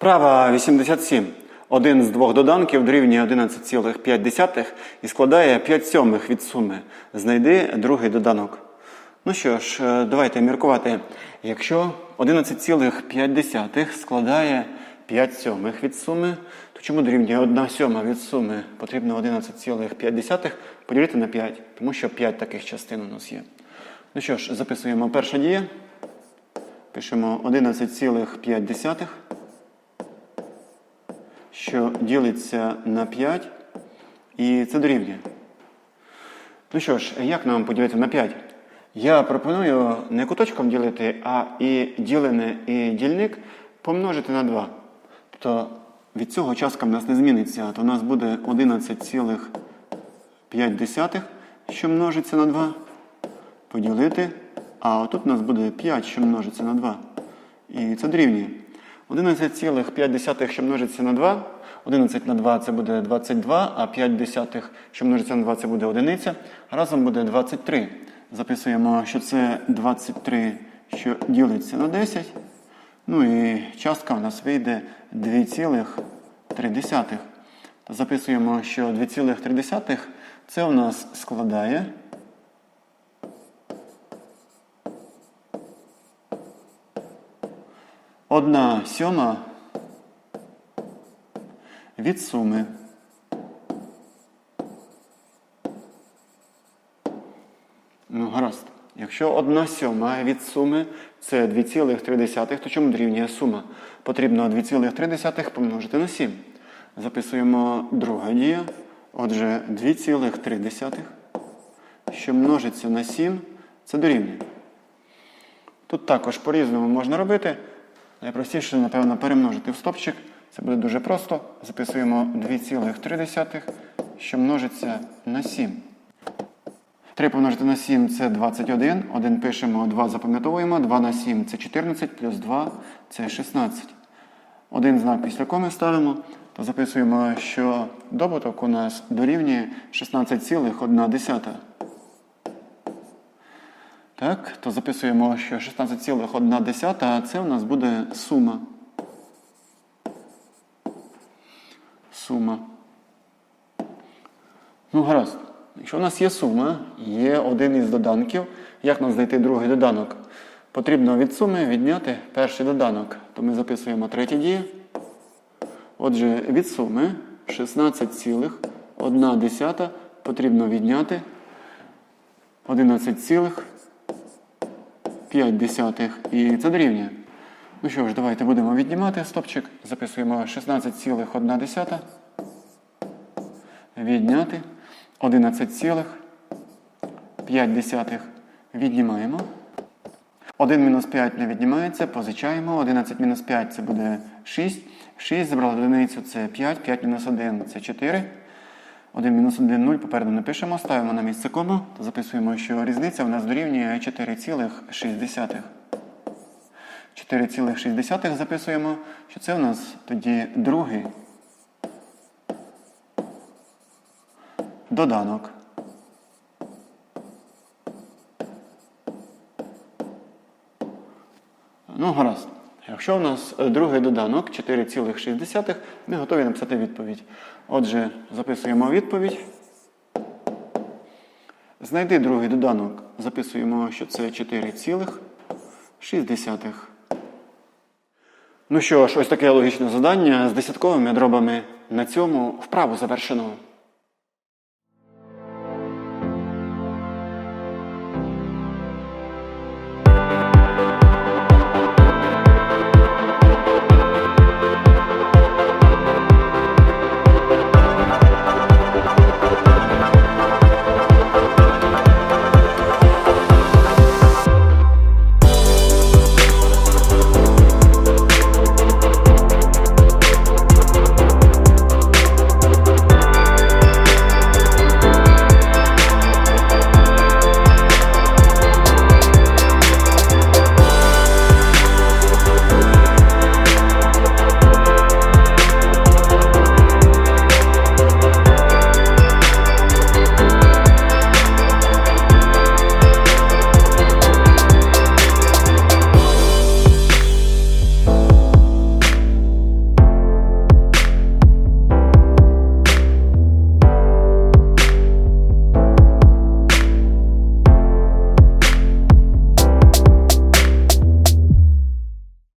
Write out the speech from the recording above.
Вправа 87. Один з двох доданків дорівнює 11,5 і складає 5 сьомих від суми. Знайди другий доданок. Ну що ж, е, давайте міркувати. Якщо 11,5 складає 5 сьомих від суми, то чому дорівнює 1 сьома від суми? Потрібно 11,5 поділити на 5, тому що 5 таких частин у нас є. Ну що ж, записуємо перша дія. Пишемо 11,5, що ділиться на 5, і це дорівнює. Ну що ж, як нам поділити на 5? Я пропоную не куточком ділити, а і ділене, і дільник помножити на 2. Тобто від цього частка в нас не зміниться, то у нас буде 11,5, що множиться на 2, поділити. А отут у нас буде 5, що множиться на 2. І це дорівнює. 11,5, що множиться на 2. 11 на 2 це буде 22, а 5 десятих, що множиться на 2, це буде одиниця. Разом буде 23. Записуємо, що це 23, що ділиться на 10. Ну і частка у нас вийде 2,3. Записуємо, що 2,3 це у нас складає Одна сьома від суми. Ну, гаразд. Якщо одна сьома від суми це 2,3, то чому дорівнює сума? Потрібно 2,3 помножити на 7. Записуємо друга дія. Отже, 2,3, що множиться на 7, це дорівнює. Тут також по-різному можна робити. Найпростіше, напевно, перемножити в стопчик. Це буде дуже просто. Записуємо 2,3, що множиться на 7. 3 помножити на 7 це 21. 1 пишемо, 2 запам'ятовуємо. 2 на 7 це 14, плюс 2 це 16. Один знак після коми ставимо, то записуємо, що добуток у нас дорівнює 16,1. Так, то записуємо, що 16,1 це у нас буде сума. Сума. Ну, гаразд. Якщо у нас є сума, є один із доданків, як нам знайти другий доданок? Потрібно від суми відняти перший доданок. То ми записуємо третє діє. Отже, від суми 16,1 потрібно відняти 11,5. І це дорівнює. Ну що ж, давайте будемо віднімати стопчик. Записуємо 16,1. Відняти 11,5 віднімаємо. 1 мінус 5 не віднімається, позичаємо. 11 мінус 5 це буде 6. 6 забрали одиницю це 5, 5 мінус 1 це 4. 1 мінус 1 0 попереду не пишемо, ставимо на місце кому, то записуємо, що різниця у нас дорівнює 4,6. 4,6 записуємо, що це у нас тоді другий доданок. Ну, гаразд. Якщо у нас е, другий доданок 4,6, ми готові написати відповідь. Отже, записуємо відповідь. Знайди другий доданок. Записуємо, що це 4,6. Ну що ж, ось таке логічне завдання з десятковими дробами. На цьому вправу завершено.